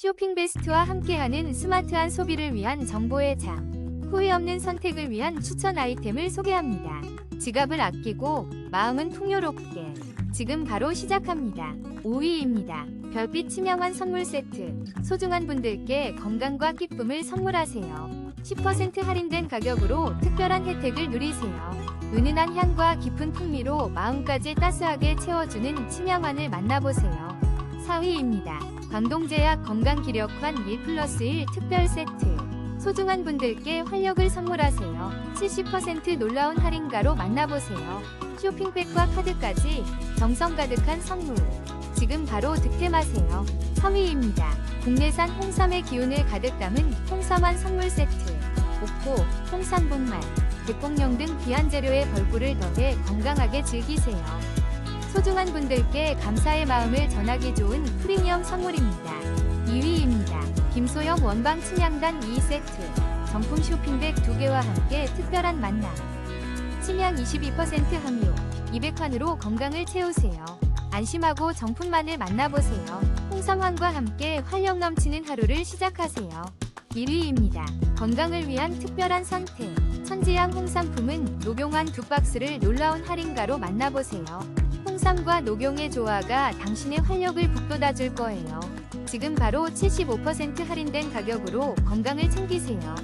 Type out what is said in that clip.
쇼핑 베스트와 함께하는 스마트한 소비를 위한 정보의 장. 후회 없는 선택을 위한 추천 아이템을 소개합니다. 지갑을 아끼고 마음은 풍요롭게. 지금 바로 시작합니다. 5위입니다. 별빛 치명한 선물 세트. 소중한 분들께 건강과 기쁨을 선물하세요. 10% 할인된 가격으로 특별한 혜택을 누리세요. 은은한 향과 깊은 풍미로 마음까지 따스하게 채워주는 치명환을 만나보세요. 4위입니다. 광동제약 건강기력환 1 플러스 1 특별 세트. 소중한 분들께 활력을 선물하세요. 70% 놀라운 할인가로 만나보세요. 쇼핑백과 카드까지 정성 가득한 선물. 지금 바로 득템하세요. 3위입니다. 국내산 홍삼의 기운을 가득 담은 홍삼한 선물 세트. 옥고, 홍삼 분말, 백곡령 등 귀한 재료의 벌꿀을 더해 건강하게 즐기세요. 소중한 분들께 감사의 마음을 전하기 좋은 프리미엄 선물입니다. 2위입니다. 김소영 원방 침향단 2세트. 정품 쇼핑백 2개와 함께 특별한 만남. 침향 22% 함유. 200환으로 건강을 채우세요. 안심하고 정품만을 만나보세요. 홍삼환과 함께 활력 넘치는 하루를 시작하세요. 1위입니다. 건강을 위한 특별한 선택. 천지향 홍삼품은 녹용한 두 박스를 놀라운 할인가로 만나보세요. 홍삼과 녹용의 조화가 당신의 활력을 북돋아 줄 거예요. 지금 바로 75% 할인된 가격으로 건강을 챙기세요.